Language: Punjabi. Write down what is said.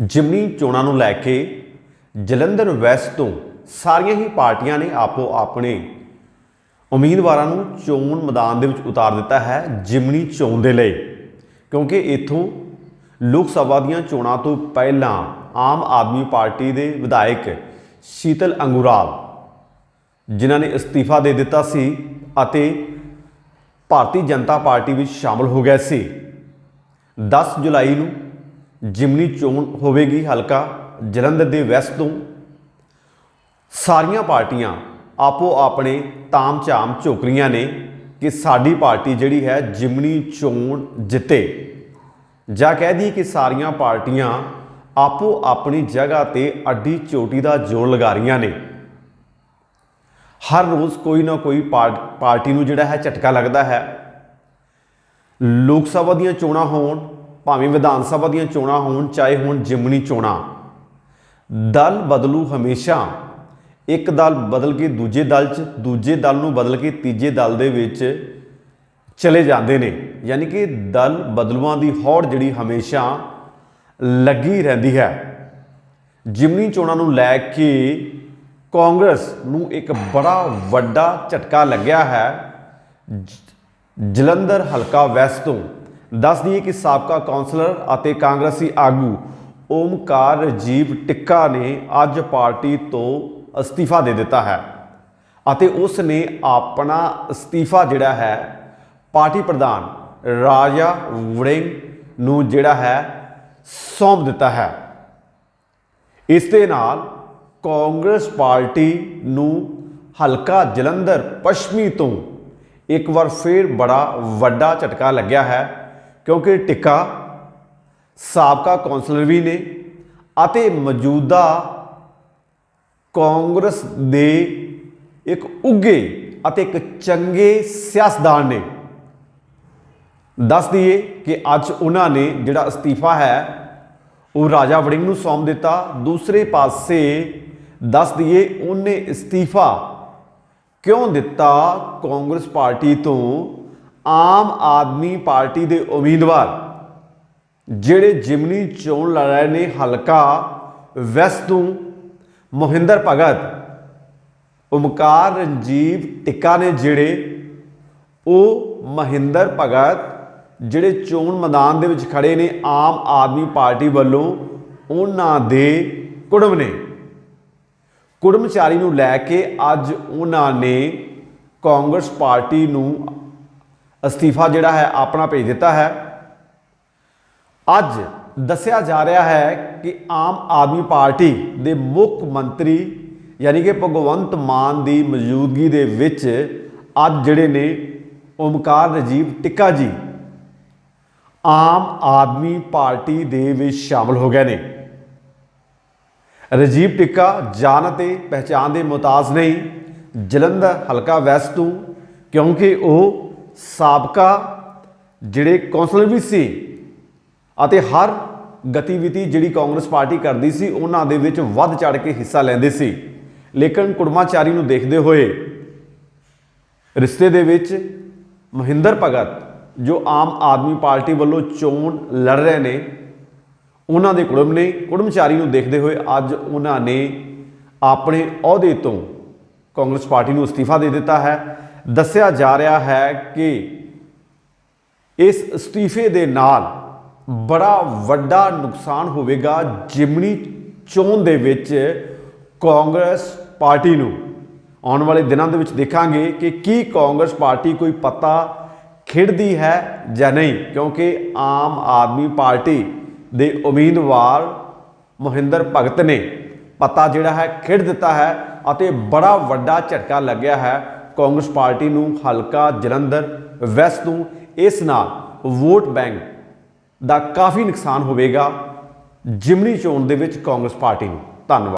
ਜਿਮਨੀ ਚੋਣਾਂ ਨੂੰ ਲੈ ਕੇ ਜਲੰਧਰ ਵੈਸਟ ਤੋਂ ਸਾਰੀਆਂ ਹੀ ਪਾਰਟੀਆਂ ਨੇ ਆਪੋ ਆਪਣੇ ਉਮੀਦਵਾਰਾਂ ਨੂੰ ਚੋਣ ਮੈਦਾਨ ਦੇ ਵਿੱਚ ਉਤਾਰ ਦਿੱਤਾ ਹੈ ਜਿਮਨੀ ਚੋਣ ਦੇ ਲਈ। ਕਿਉਂਕਿ ਇਥੋਂ ਲੋਕ ਸਭਾ ਦੀਆਂ ਚੋਣਾਂ ਤੋਂ ਪਹਿਲਾਂ ਆਮ ਆਦਮੀ ਪਾਰਟੀ ਦੇ ਵਿਧਾਇਕ ਸ਼ੀਤਲ ਅੰਗੁਰਾਲ, ਜਿਨ੍ਹਾਂ ਨੇ ਅਸਤੀਫਾ ਦੇ ਦਿੱਤਾ ਸੀ ਅਤੇ ਭਾਰਤੀ ਜਨਤਾ ਪਾਰਟੀ ਵਿੱਚ ਸ਼ਾਮਲ ਹੋ ਗਏ ਸੀ। 10 ਜੁਲਾਈ ਨੂੰ ਜਿਮਨੀ ਚੋਣ ਹੋਵੇਗੀ ਹਲਕਾ ਜਲੰਧਰ ਦੇ ਵੈਸਟ ਤੋਂ। ਸਾਰੀਆਂ ਪਾਰਟੀਆਂ ਆਪੋ ਆਪਣੇ ਤਾਮ-ਝਾਮ ਝੋਕ ਝੋਕਰੀਆਂ ਨੇ ਕਿ ਸਾਡੀ ਪਾਰਟੀ ਜਿਹੜੀ ਹੈ ਜਿਮਨੀ ਚੋਣ ਜਿੱਤੇ। ਜਾਂ ਕਹਿ ਦਈਏ ਕਿ ਸਾਰੀਆਂ ਪਾਰਟੀਆਂ ਆਪੋ ਆਪਣੀ ਜਗ੍ਹਾ ਤੇ ਅੱਡੀ ਚੋਟੀ ਦਾ ਜੋਰ ਲਗਾ ਰਹੀਆਂ ਨੇ। ਹਰ ਰੋਜ਼ ਕੋਈ ਨਾ ਕੋਈ ਪਾਰ- ਪਾਰਟੀ ਨੂੰ ਜਿਹੜਾ ਹੈ ਝਟਕਾ ਲੱਗਦਾ ਹੈ। ਲੋਕ ਸਭਾ ਦੀਆਂ ਚੋਣਾਂ ਹੋਣ ਭਾਵੇਂ ਵਿਧਾਨ ਸਭਾ ਦੀਆਂ ਚੋਣਾਂ ਹੋਣ, ਚਾਹੇ ਹੋਣ ਜਿਮਨੀ ਚੋਣਾਂ, ਦਲ ਬਦਲੂ ਹਮੇਸ਼ਾ। ਇੱਕ ਦਲ ਬਦਲ ਕੇ ਦੂਜੇ ਦਲ 'ਚ, ਦੂਜੇ ਦਲ ਨੂੰ ਬਦਲ ਕੇ ਤੀਜੇ ਦਲ ਦੇ ਵਿੱਚ ਚਲੇ ਜਾਂਦੇ ਨੇ। ਯਾਨੀ ਕਿ ਦਲ ਬਦਲੂਆਂ ਦੀ ਹੌੜ ਜਿਹੜੀ ਹਮੇਸ਼ਾ ਲੱਗੀ ਰਹਿੰਦੀ ਹੈ। ਜਿਮਨੀ ਚੋਣਾਂ ਨੂੰ ਲੈ ਕੇ ਕਾਂਗਰਸ ਨੂੰ ਇੱਕ ਬੜਾ ਵੱਡਾ ਝਟਕਾ ਲੱਗਿਆ ਹੈ। ਜਲੰਧਰ ਹਲਕਾ ਵੈਸਟ ਤੋਂ। ਦੱਸ ਦਈਏ ਕਿ ਸਾਬਕਾ ਕਾਉਂਸਲਰ ਅਤੇ ਕਾਂਗਰਸੀ ਆਗੂ ਓਮਕਾਰ ਰਜੀਵ ਟਿੱਕਾ ਨੇ ਅੱਜ ਪਾਰਟੀ ਤੋਂ ਅਸਤੀਫਾ ਦੇ ਦਿੱਤਾ ਹੈ ਅਤੇ ਉਸ ਨੇ ਆਪਣਾ ਅਸਤੀਫਾ ਜਿਹੜਾ ਹੈ ਪਾਰਟੀ ਪ੍ਰਧਾਨ ਰਾਜਾ ਵੜਿੰਗ ਨੂੰ ਜਿਹੜਾ ਹੈ ਸੌਂਪ ਦਿੱਤਾ ਹੈ। ਇਸ ਦੇ ਨਾਲ ਕਾਂਗਰਸ ਪਾਰਟੀ ਨੂੰ ਹਲਕਾ ਜਲੰਧਰ ਪੱਛਮੀ ਤੋਂ ਇੱਕ ਵਾਰ ਫੇਰ ਬੜਾ ਵੱਡਾ ਝਟਕਾ ਲੱਗਿਆ ਹੈ। ਕਿਉਂਕਿ ਟਿੱਕਾ ਸਾਬਕਾ ਕੌਂਸਲਰ ਵੀ ਨੇ ਅਤੇ ਮੌਜੂਦਾ ਕਾਂਗਰਸ ਦੇ ਇੱਕ ਉੱਗੇ ਅਤੇ ਇੱਕ ਚੰਗੇ ਸਿਆਸਤਦਾਨ ਨੇ। ਦੱਸ ਦਈਏ ਕਿ ਅੱਜ ਉਹਨਾਂ ਨੇ ਜਿਹੜਾ ਅਸਤੀਫਾ ਹੈ, ਉਹ ਰਾਜਾ ਵੜਿੰਗ ਨੂੰ ਸੌਂਪ ਦਿੱਤਾ। ਦੂਸਰੇ ਪਾਸੇ ਦੱਸ ਦਈਏ, ਉਹਨੇ ਅਸਤੀਫਾ ਕਿਉਂ ਦਿੱਤਾ? ਕਾਂਗਰਸ ਪਾਰਟੀ ਤੋਂ ਆਮ ਆਦਮੀ ਪਾਰਟੀ ਦੇ ਉਮੀਦਵਾਰ, ਜਿਹੜੇ ਜਿਮਨੀ ਚੋਣ ਲੜ ਰਹੇ ਨੇ ਹਲਕਾ ਵੈਸਟ ਤੋਂ, ਮੋਹਿੰਦਰ ਭਗਤ, ਓਮਕਾਰ ਰਣਜੀਵ ਟਿੱਕਾ ਨੇ ਜਿਹੜੇ, ਉਹ ਮਹਿੰਦਰ ਭਗਤ, ਜਿਹੜੇ ਚੋਣ ਮੈਦਾਨ ਦੇ ਵਿੱਚ ਖੜੇ ਨੇ ਆਮ ਆਦਮੀ ਪਾਰਟੀ ਵੱਲੋਂ, ਉਹਨਾਂ ਦੇ ਕੁੜਮ ਨੇ। ਕੁੜਮਚਾਰੀ ਨੂੰ ਲੈ ਕੇ ਅੱਜ ਉਹਨਾਂ ਨੇ ਕਾਂਗਰਸ ਪਾਰਟੀ ਨੂੰ ਅਸਤੀਫਾ ਜਿਹੜਾ ਹੈ, ਆਪਣਾ ਭੇਜ ਦਿੱਤਾ ਹੈ। ਅੱਜ ਦੱਸਿਆ ਜਾ ਰਿਹਾ ਹੈ ਕਿ ਆਮ ਆਦਮੀ ਪਾਰਟੀ ਦੇ ਮੁੱਖ ਮੰਤਰੀ ਯਾਨੀ ਕਿ ਭਗਵੰਤ ਮਾਨ ਦੀ ਮੌਜੂਦਗੀ ਦੇ ਵਿੱਚ ਅੱਜ ਜਿਹੜੇ ਨੇ ਓਮਕਾਰ ਰਜੀਵ ਟਿੱਕਾ ਜੀ ਆਮ ਆਦਮੀ ਪਾਰਟੀ ਦੇ ਵਿੱਚ ਸ਼ਾਮਲ ਹੋ ਗਏ ਨੇ। ਰਜੀਵ ਟਿੱਕਾ ਜਾਣ ਅਤੇ ਪਹਿਚਾਨ ਦੇ ਮੁਤਾਜ਼ ਨਹੀਂ, ਜਲੰਧਰ ਹਲਕਾ ਵੈਸਟ ਤੋਂ, ਕਿਉਂਕਿ ਉਹ ਸਾਬਕਾ, ਜਿਹੜੇ ਕੌਂਸਲਰ ਵੀ ਸੀ ਅਤੇ ਹਰ ਗਤੀਵਿਧੀ ਜਿਹੜੀ ਕਾਂਗਰਸ ਪਾਰਟੀ ਕਰਦੀ ਸੀ, ਉਹਨਾਂ ਦੇ ਵਿੱਚ ਵੱਧ ਚੜ ਕੇ ਹਿੱਸਾ ਲੈਂਦੇ ਸੀ। ਲੇਕਿਨ ਕੁੜਮਾਚਾਰੀ ਨੂੰ ਦੇਖਦੇ ਹੋਏ ਰਿਸ਼ਤੇ ਦੇ ਵਿੱਚ ਮਹਿੰਦਰ ਭਗਤ, ਜੋ ਆਮ ਆਦਮੀ ਪਾਰਟੀ ਵੱਲੋਂ ਚੋਣ ਲੜ ਰਹੇ ਨੇ, ਉਹਨਾਂ ਦੇ ਕੁੜਮ ਨੇ ਕੁੜਮਚਾਰੀ ਨੂੰ ਦੇਖਦੇ ਹੋਏ ਅੱਜ ਉਹਨਾਂ ਨੇ ਆਪਣੇ ਅਹੁਦੇ ਤੋਂ ਕਾਂਗਰਸ ਪਾਰਟੀ ਨੂੰ ਅਸਤੀਫਾ ਦੇ ਦਿੱਤਾ ਹੈ। ਦੱਸਿਆ ਜਾ ਰਿਹਾ ਹੈ ਕਿ ਇਸ ਅਸਤੀਫੇ ਦੇ ਨਾਲ ਬੜਾ ਵੱਡਾ ਨੁਕਸਾਨ ਹੋਵੇਗਾ। ਜਿਮਨੀ ਚੋਣ ਦੇ ਵਿੱਚ ਕਾਂਗਰਸ ਪਾਰਟੀ ਨੂੰ ਆਉਣ ਵਾਲੇ ਦਿਨਾਂ ਦੇ ਵਿੱਚ ਦੇਖਾਂਗੇ ਕਿ ਕੀ ਕਾਂਗਰਸ ਪਾਰਟੀ ਕੋਈ ਪੱਤਾ ਖੇਡਦੀ ਹੈ ਜਾਂ ਨਹੀਂ, ਕਿਉਂਕਿ ਆਮ ਆਦਮੀ ਪਾਰਟੀ ਦੇ ਉਮੀਦਵਾਰ ਮੋਹਿੰਦਰ ਭਗਤ ਨੇ ਪਤਾ ਜਿਹੜਾ ਹੈ ਖੇਡ ਦਿੱਤਾ ਹੈ ਅਤੇ ਬੜਾ ਵੱਡਾ ਝਟਕਾ ਲੱਗਿਆ ਹੈ। ਕਾਂਗਰਸ ਪਾਰਟੀ ਨੂੰ ਹਲਕਾ ਜਲੰਧਰ, ਵੈਸਟ ਨੂੰ ਇਸ ਨਾਲ ਵੋਟ ਬੈਂਕ ਦਾ ਕਾਫੀ ਨੁਕਸਾਨ ਹੋਵੇਗਾ, ਜਿਮਨੀ ਚੋਣ ਦੇ ਵਿੱਚ ਕਾਂਗਰਸ ਪਾਰਟੀ ਨੂੰ। ਧੰਨਵਾਦ।